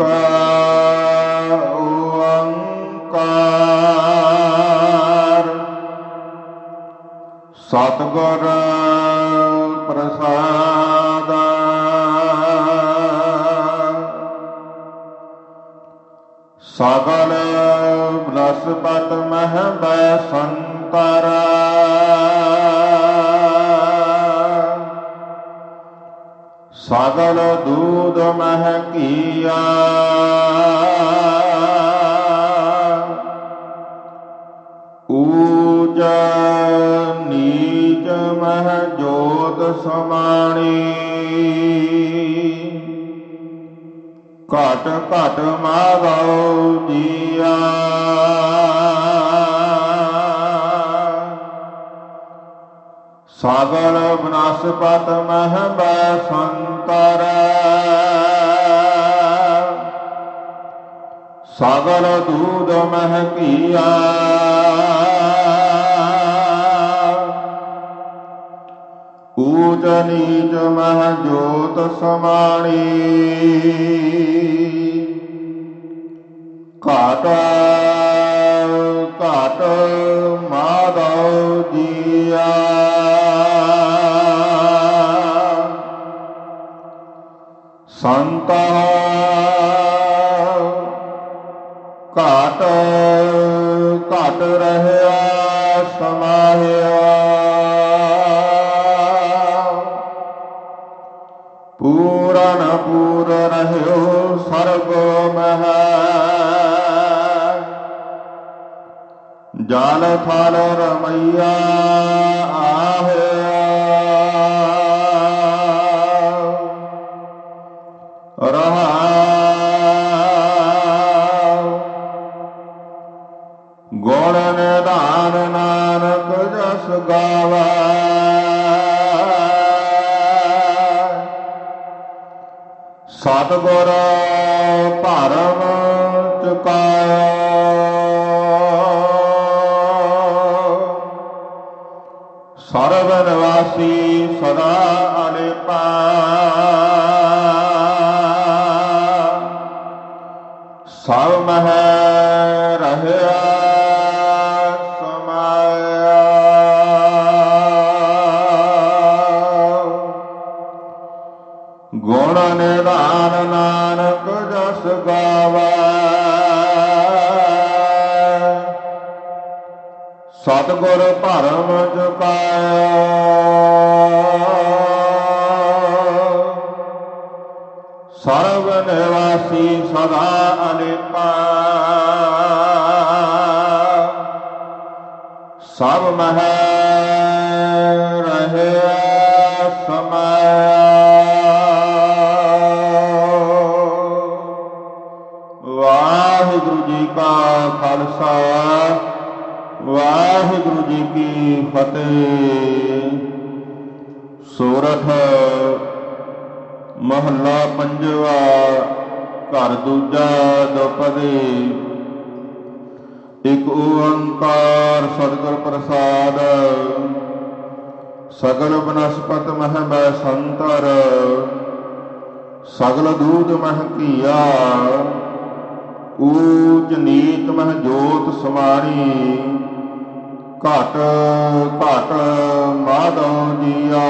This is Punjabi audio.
ਓੰਕਾਰ ਸਤਿਗੁਰ ਪ੍ਰਸਾਦ। ਸਗਲ ਬਨਸਪਤ ਮਹ ਬੈ ਸੰਤਰ। ਸਗਲ ਦੂਧ ਮਹਿ ਕੀਆ। ਊਜ ਨੀਚ ਮਹ ਜੋਤ ਸਮਾਣੀ। ਘਟ ਘਟ ਮਾਗਉ ਜੀਆ। ਸਾਗਰ ਬਨਸਪਤ ਮਹ ਬੈ ਸੰਤਰ। ਸਾਗਰ ਦੂਧ ਮਹ ਕੀਆ। ਊਚ ਨੀਚ ਮਹ ਜੋਤ ਸਮਾਣੀ। ਘਾਟ ਸੰਤਾ ਘਾਟ ਘਾਟ ਰਹਿਆ ਸਮਾਹਿਆ। ਪੂਰਨ ਪੂਰ ਰਹਿਓ ਸਰਬ ਮਹਿ। ਜਲ ਥਲ ਰਮਈਆ ਆਹਿਆ ਗੁਣ ਨਿਧਾਨ ਨਾਨਕ ਜਸ ਗਾਵੇ। ਸਤਿਗੁਰ ਭਰਮ ਚੁਕਾਇ ਸਰਬ ਨਿਵਾਸੀ ਸਦਾ ਅਲੇਪਾ ਸਭ ਮਹਿ ਸਤਿਗੁਰ ਭਰਮ ਚੁਕਾਇ ਸਰਬ ਨਿਵਾਸੀ ਸਦਾ ਅਲੇਪਾ ਸਭ ਮਹਿ ਰਹਿਆ ਸਮਾਇਆ। ਵਾਹਿਗੁਰੂ ਜੀ ਕਾ ਖਾਲਸਾ। ਵਾਹਿਗੁਰੂ ਜੀ ਕੀ ਫਤਿਹ। ਸੋਰਠ, ਮਹੱਲਾ ਪੰਜਵਾ, ਘਰ ਦੂਜਾ ਦੁਪਦੇ ਇਕ ਓੰਕਾਰ ਸਤਿਗੁਰ ਪ੍ਰਸਾਦ। ਸਗਲ ਬਨਸਪਤ ਮਹਿ ਬੈ ਸੰਤਰ। ਸਗਲ ਦੂਧ ਮਹਿ ਕੀਆ। ਊਚ ਨੀਚ ਮਹਿ ਜੋਤ ਸਮਾਣੀ। ਘਟ ਘਟ ਮਾਧਵ ਜੀਆ।